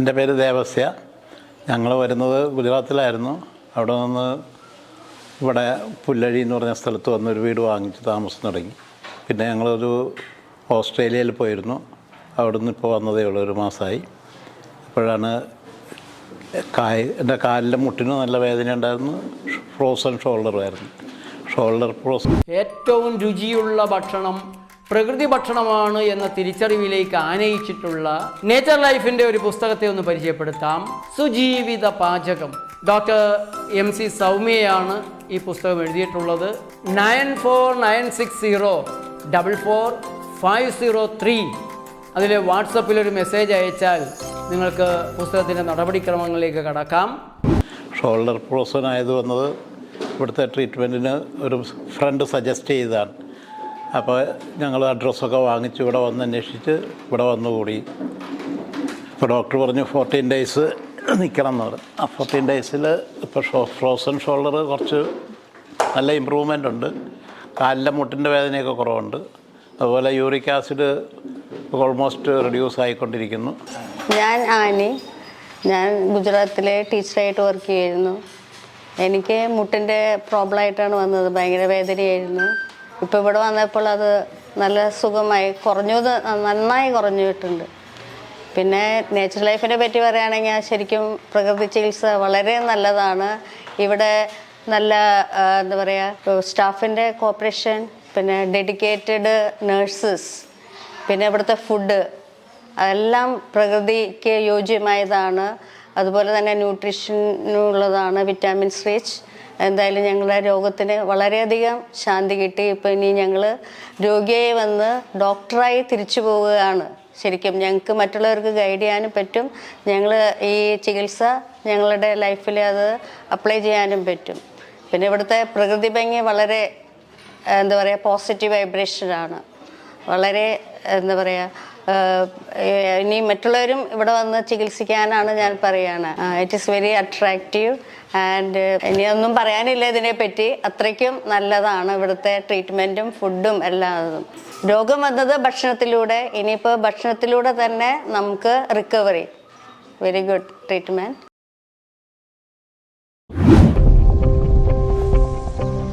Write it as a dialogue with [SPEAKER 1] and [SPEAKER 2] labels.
[SPEAKER 1] എന്റെ പേര് ദേവസ്യ. ഞങ്ങൾ വരുന്നത് ഗുജറാത്തിലായിരുന്നു. അവിടെ നിന്ന് ഇവിടെ പുല്ലഴി എന്ന് പറഞ്ഞ സ്ഥലത്ത് വന്ന് ഒരു വീട് വാങ്ങിച്ച് താമസം തുടങ്ങി. പിന്നെ ഞങ്ങളൊരു ഓസ്ട്രേലിയയിൽ പോയിരുന്നു. അവിടെ നിന്ന് ഇപ്പോൾ വന്നതേ ഉള്ളൂ ഒരു മാസമായി ഇപ്പോഴാണ് കായ് എന്റെ കാലിന്റെ മുട്ടിന് നല്ല വേദന ഉണ്ടായിരുന്നു. ഫ്രോസൺ ആയിരുന്നു ഷോൾഡർ ഫ്രോസൺ.
[SPEAKER 2] ഏറ്റവും രുചിയുള്ള ഭക്ഷണം പ്രകൃതി ഭക്ഷണമാണ് എന്ന തിരിച്ചറിവിലേക്ക് ആനയിച്ചിട്ടുള്ള നേച്ചർ ലൈഫിന്റെ ഒരു പുസ്തകത്തെ ഒന്ന് പരിചയപ്പെടുത്താം. സുജീവിത പാചകം. ഡോക്ടർ എം സി സൗമ്യയാണ് ഈ പുസ്തകം എഴുതിയിട്ടുള്ളത്. Nine four nine six zero double four five zero three അതിൽ വാട്സപ്പിൽ ഒരു മെസ്സേജ് അയച്ചാൽ നിങ്ങൾക്ക് പുസ്തകത്തിന്റെ നടപടിക്രമങ്ങളിലേക്ക് കടക്കാം.
[SPEAKER 1] ഷോൾഡർ പ്രോസൺ ആയത് വന്നത് ഇവിടുത്തെ ട്രീറ്റ്മെന്റിന് ഒരു ഫ്രണ്ട് സജസ്റ്റ് ചെയ്തതാണ്. അപ്പോൾ ഞങ്ങൾ അഡ്രസ്സൊക്കെ വാങ്ങിച്ച് ഇവിടെ വന്ന് അന്വേഷിച്ച് ഇവിടെ വന്നുകൂടി. ഇപ്പോൾ ഡോക്ടർ പറഞ്ഞു ഫോർട്ടീൻ ഡേയ്സ് നിൽക്കണം എന്ന് പറഞ്ഞു. ആ ഫോർട്ടീൻ ഡേയ്സിൽ ഇപ്പോൾ ഷോ ഫ്രോസൺ ഷോൾഡർ കുറച്ച് നല്ല ഇമ്പ്രൂവ്മെന്റ് ഉണ്ട്. കാലിലെ മുട്ടിന്റെ വേദനയൊക്കെ കുറവുണ്ട്. അതുപോലെ യൂറിക് ആസിഡ് ഓൾമോസ്റ്റ് റെഡ്യൂസ് ആയിക്കൊണ്ടിരിക്കുന്നു.
[SPEAKER 3] ഞാൻ ആനി ഞാൻ ഗുജറാത്തിലെ ടീച്ചറായിട്ട് വർക്ക് ചെയ്യുന്നു. എനിക്ക് മുട്ടിന്റെ പ്രോബ്ലം ആയിട്ടാണ് വന്നത്. ഭയങ്കര വേദനയായിരുന്നു. ഇപ്പോൾ ഇവിടെ വന്നപ്പോൾ അത് നല്ല സുഖമായി. കുറഞ്ഞത് നന്നായി കുറഞ്ഞിട്ടുണ്ട്. പിന്നെ നേച്ചർ ലൈഫിനെ പറ്റി പറയുകയാണെങ്കിൽ ശരിക്കും പ്രകൃതി ചികിത്സ വളരെ നല്ലതാണ്. ഇവിടെ നല്ല എന്താ പറയുക സ്റ്റാഫിന്റെ കോപ്പറേഷൻ പിന്നെ ഡെഡിക്കേറ്റഡ് നേഴ്സസ് പിന്നെ ഇവിടുത്തെ ഫുഡ് അതെല്ലാം പ്രകൃതിക്ക് യോജ്യമായതാണ്. അതുപോലെ തന്നെ ന്യൂട്രീഷനുള്ളതാണ് വിറ്റാമിൻസ് റിച്ച് എന്തായാലും ഞങ്ങളുടെ രോഗത്തിന് വളരെയധികം ശാന്തി കിട്ടി. ഇപ്പം ഇനി ഞങ്ങൾ രോഗിയായി വന്ന് ഡോക്ടറായി തിരിച്ചു പോവുകയാണ്. ശരിക്കും ഞങ്ങൾക്ക് മറ്റുള്ളവർക്ക് ഗൈഡ് ചെയ്യാനും പറ്റും. ഞങ്ങൾ ഈ ചികിത്സ ഞങ്ങളുടെ ലൈഫിൽ അത് അപ്ലൈ ചെയ്യാനും പറ്റും. പിന്നെ ഇവിടുത്തെ പ്രകൃതി ഭംഗി വളരെ എന്താ പറയുക പോസിറ്റീവ് വൈബ്രേഷനാണ് വളരെ എന്താ പറയുക ഇനി മറ്റുള്ളവരും ഇവിടെ വന്ന് ചികിത്സിക്കാനാണ് ഞാൻ പറയുകയാണ് it is very attractive and ഒന്നും പറയാനില്ല ഇതിനെപ്പറ്റി. അത്രയ്ക്കും നല്ലതാണ് ഇവിടുത്തെ ട്രീറ്റ്മെന്റും ഫുഡും എല്ലാം രോഗം വന്നത് ഭക്ഷണത്തിലൂടെ ഇനിയിപ്പോൾ ഭക്ഷണത്തിലൂടെ തന്നെ നമുക്ക് റിക്കവറി വെരി ഗുഡ് ട്രീറ്റ്മെന്റ്